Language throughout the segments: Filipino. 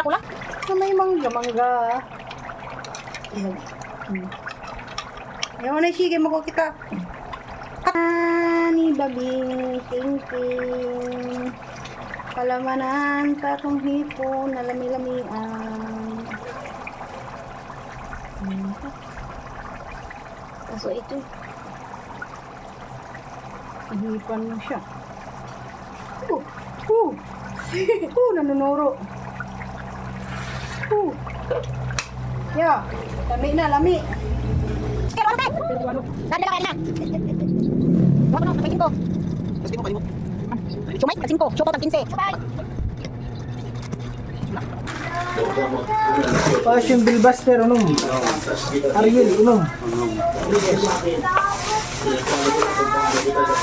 Sira ko lang. So, may mangga, mangga. Hmm. Ayaw na, sige mo ko kita. Ani babing tingting Palamanan sa atong hipon na lami-lamian. Hmm. Kaso ito, hipan mo siya. Oh, oh, oh, nanunuro. Oh. Yeah, lami na, lami. Kaya ano tayo? Dali lang na. Wala ko na. Tapos mo, kayo mo. Sumay, tag 5. Suko tag 15. Passion Bilbaster, unom. Ariel, sugad.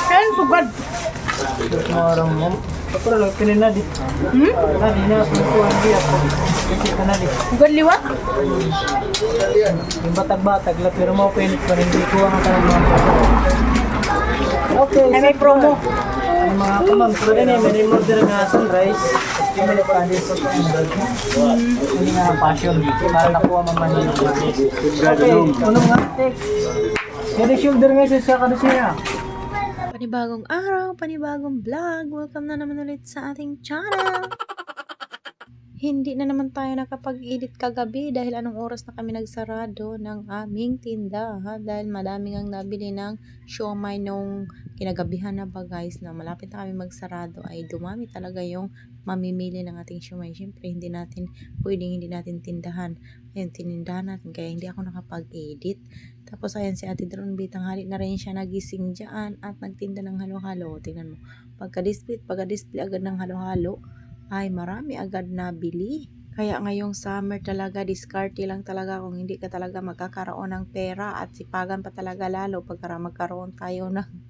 Marang mo. Ako na lang, pinin na di. Hmm? Na di na, pinakuhan di ako. Kasi ka na di. Sugad liwat? Yung batag-batag pero pinit pa rin. Hindi ko ang mga Okay. Ay, may promo. Mga kamam, eh, may order nga sunrise. May nagpandit sa Hindi nga passion. Para nakuha man man yun. Okay, unong nga, take. Kaya shoulder nga siya sa kanusya. Panibagong araw, panibagong vlog. Welcome na naman ulit sa ating channel. Hindi na naman tayo nakapag-edit kagabi dahil anong oras na kami nagsarado ng aming tindahan dahil madaming ang nabili ng siomay nung kinagabihan na ba guys na malapit na kami magsarado ay dumami talaga yung mamimili ng ating siomay. Siyempre hindi natin pwedeng hindi natin tindahan. Ayun, tinindahan natin kaya hindi ako nakapag-edit. Tapos ayan si Ate Dron B, tanghali na rin siya nagising dyan at nagtinda ng halo-halo. Tingnan mo, pagka-display, pagka-display agad ng halo-halo, ay marami agad na bili. Kaya ngayong summer talaga, diskarte lang talaga kung hindi ka talaga magkakaroon ng pera at sipagan pa talaga lalo pagka magkaroon tayo ng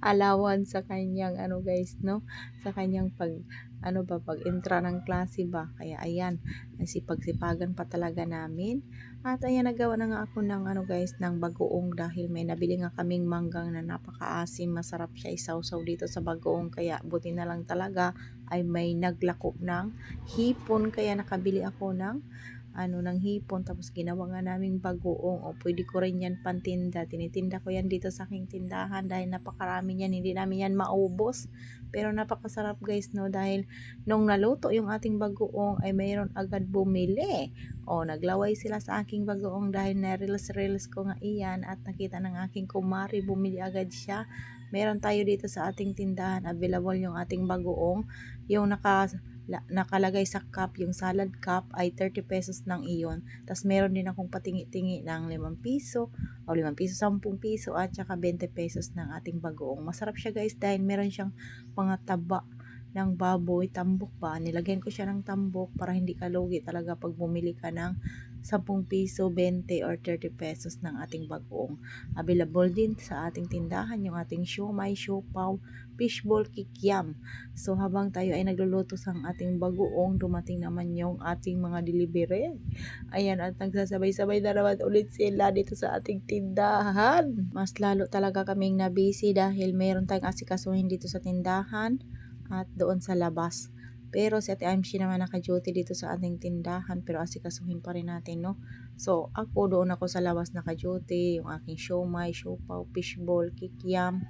alawan sa kanyang ano guys no? Sa kanyang pag ano ba pag entra ng klase ba? Kaya ayan sipag-sipagan pa talaga namin. At ayan nagawa na nga ako ng ano guys ng bagoong dahil may nabili nga kaming manggang na napakaasim masarap siya isawsaw dito sa bagoong. Kaya buti na lang talaga ay may naglakop ng hipon. Kaya nakabili ako ng ano ng hipon tapos ginawa nga naming bagoong. O pwede ko rin yan pantinda. Tinitinda ko yan dito sa aking tindahan dahil napakarami yan hindi namin yan maubos. Pero napakasarap guys no? Dahil nung naluto yung ating bagoong ay mayroon agad bumili. O naglaway sila sa aking bagoong dahil na-reels-reels ko nga iyan at nakita ng aking kumari bumili agad siya. Meron tayo dito sa ating tindahan. Available yung ating bagoong. Yung naka nakalagay sa cup, yung salad cup ay 30 pesos ng iyon. Tapos meron din akong patingi-tingi ng 5 piso o 5 piso, 10 piso at saka 20 pesos ng ating bagoong. Masarap siya guys dahil meron siyang mga taba ng baboy, tambok ba? Nilagyan ko siya ng tambok para hindi ka lugi talaga pag bumili ka ng 10 piso, 20 or 30 pesos ng ating bagoong. Available din sa ating tindahan yung ating siomay, siopaw, fishball, kikiam. So habang tayo ay nagluluto sa ating bagoong, dumating naman yung ating mga delivery. Ayan, at nagsasabay-sabay na naman ulit sila dito sa ating tindahan. Mas lalo talaga kaming nabisi dahil meron tayong asikasuhin dito sa tindahan at doon sa labas. Pero si Ate Amshi naman naka-duty dito sa ating tindahan pero asikasuhin pa rin natin, no? So, ako doon ako sa labas naka-duty, yung aking siomay, siopaw, fishball, kikiam,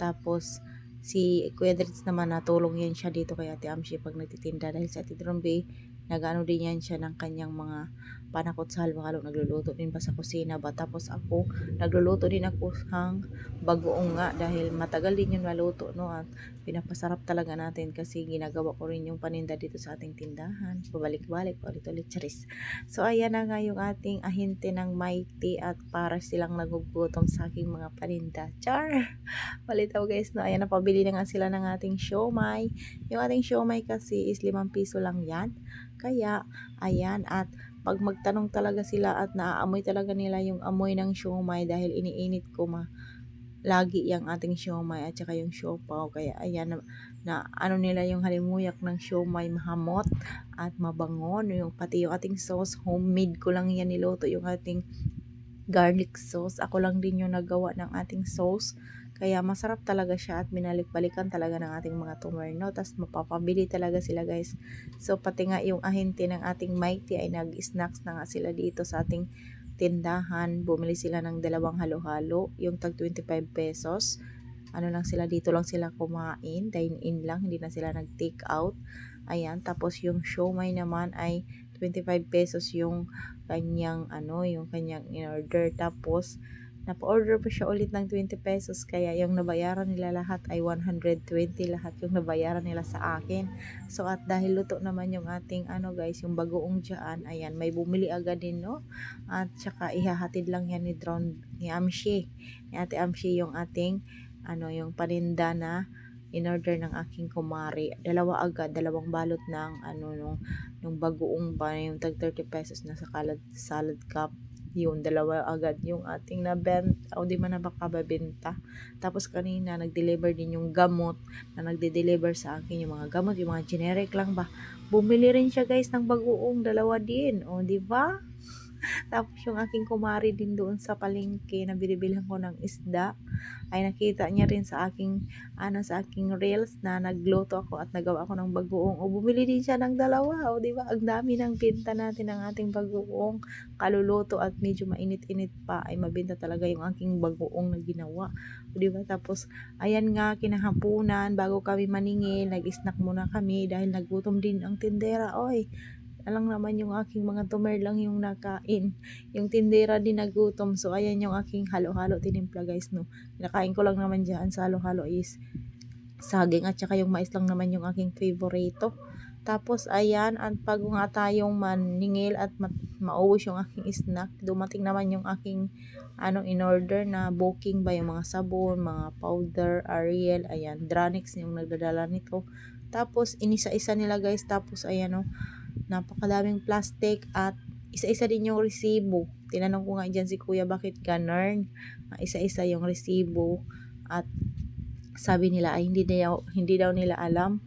tapos si Kuya naman natulong yan siya dito kay Ate Amshi pag nagtitinda dahil sa Ate Drombe nagano din yan siya ng kanyang mga panakot sa halo nagluluto din pa sa kusina ba? Tapos ako nagluluto din ako ng bagoong nga dahil matagal din yung naluto no? At pinapasarap talaga natin kasi ginagawa ko rin yung paninda dito sa ating tindahan. Babalik-balik ulit-ulit charis. So ayan na nga yung ating ahinte ng mighty at para silang nagugutom sa aking mga paninda. Char! Palitaw guys no? Ayan napabili na nga sila ng ating siomay. Yung ating siomay kasi is 5 piso lang yan. Kaya ayan at pag magtanong talaga sila at naaamoy talaga nila yung amoy ng siomay dahil iniinit ko ma lagi yung ating siomay at saka yung siopaw. Kaya ayan na, na ano nila yung halimuyak ng siomay mahamot at mabangon yung pati yung ating sauce homemade ko lang yan niluto yung ating garlic sauce. Ako lang din yung nagawa ng ating sauce Kaya masarap talaga siya at binalik-balikan talaga ng ating mga tumerno. Tapos mapapabili talaga sila guys. So pati nga yung ahente ng ating Mighty ay nag-snacks na nga sila dito sa ating tindahan. Bumili sila ng dalawang halo-halo. Yung tag 25 pesos. Ano lang sila, dito lang sila kumain. Dine-in lang, hindi na sila nag-take out. Ayan, tapos yung siomay naman ay 25 pesos yung kanyang ano, yung kanyang in-order. Tapos, napa-order pa siya ulit ng 20 pesos. Kaya yung nabayaran nila lahat ay 120 lahat yung nabayaran nila sa akin. So, at dahil luto naman yung ating ano guys, yung bagoong dyan, ayan, may bumili agad din, no? At saka ihahatid lang yan ni Dron, ni Amshi. Ni Ate Amshi yung ating, ano, yung paninda na in-order ng aking kumari. Dalawa agad, dalawang balot ng ano nung nung bagoong ba yung tag 30 pesos na sa salad, salad cup. Yun, dalawa agad yung ating nabenta o di man na baka babenta. Tapos kanina nag-deliver din yung gamot na nagde-deliver sa akin yung mga gamot, yung mga generic lang ba. Bumili rin siya guys ng bagoong dalawa din. O, di ba? Tapos yung aking kumari din doon sa palengke na binibilhan ko ng isda ay nakita niya rin sa aking ano sa aking reels na nagluto ako at nagawa ako ng bagoong. O bumili din siya ng dalawa. O di ba? Ang dami ng binta natin ng ating bagoong kaluluto at medyo mainit-init pa ay mabenta talaga yung aking bagoong na ginawa. O di ba? Tapos ayan nga kinahapunan bago kami maningil, nag-snack muna kami dahil nagutom din ang tindera. Oy, alang naman yung aking mga tumer lang yung nakain. Yung tindera din nagutom. So, ayan yung aking halo-halo tinimpla guys, no. Kinakain ko lang naman dyan sa halo-halo is saging at saka yung mais lang naman yung aking favorito. Tapos, ayan, at pag nga tayong maningil at ma- maubos yung aking snack, dumating naman yung aking ano in order na booking ba yung mga sabon, mga powder, Ariel, ayan, Dranix yung nagdadala nito. Tapos, inisa-isa nila guys. Tapos, ayan o, napakadaming plastic at isa-isa din yung resibo. Tinanong ko nga dyan si kuya bakit ganun. Ah, Isa-isa yung resibo at sabi nila ay hindi daw, hindi daw nila alam.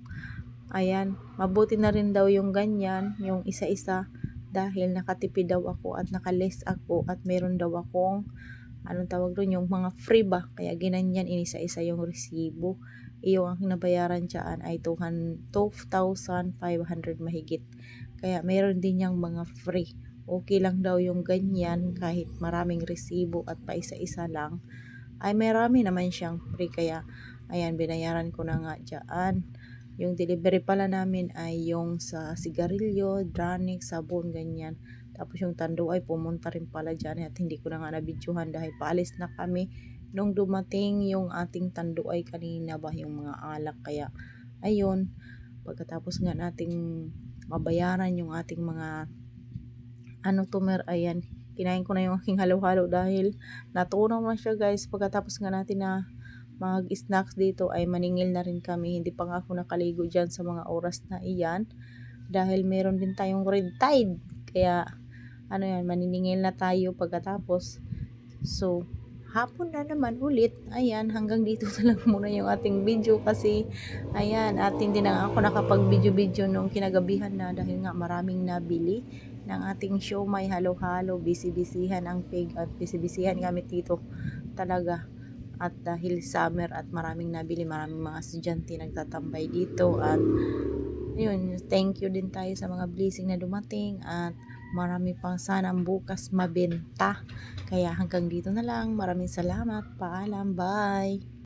Ayan, mabuti na rin daw yung ganyan, yung isa-isa dahil nakatipid daw ako at nakaless ako at meron daw akong anong tawag doon, yung mga free ba. Kaya ginanyan, inisa-isa yung resibo. Iyo ang nabayaran dyan ay 200 2,500 mahigit. Kaya meron din yung mga free. Okay lang daw yung ganyan kahit maraming resibo at pa isa-isa lang. Ay marami naman siyang free kaya ayan binayaran ko na nga dyan. Yung delivery pala namin ay yung sa sigarilyo, Dranix, sabon, ganyan. Tapos yung tando ay pumunta rin pala dyan at hindi ko na nga nabidyohan dahil paalis na kami nung dumating yung ating tando ay kanina ba yung mga alak. Kaya ayun, pagkatapos nga nating mabayaran yung ating mga ano tumer ayan kinain ko na yung aking halo-halo dahil natunaw na siya guys. Pagkatapos nga natin na mag snacks dito ay maningil na rin kami. Hindi pa nga ako nakaligo dyan sa mga oras na iyan dahil meron din tayong red tide. Kaya ano yan maniningil na tayo pagkatapos. So hapon na naman ulit. Ayan, hanggang dito na lang muna yung ating video kasi ayan, at hindi ako nakapag-video-video nung kinagabihan na dahil nga maraming nabili ng ating show may halo-halo, busy-busyhan ang pig at busy-busyhan gamit dito talaga. At dahil summer at maraming nabili, maraming mga estudyante nagtatambay dito at yun, thank you din tayo sa mga blessing na dumating at marami pang sanang bukas mabenta. Kaya hanggang dito na lang. Maraming salamat. Paalam. Bye.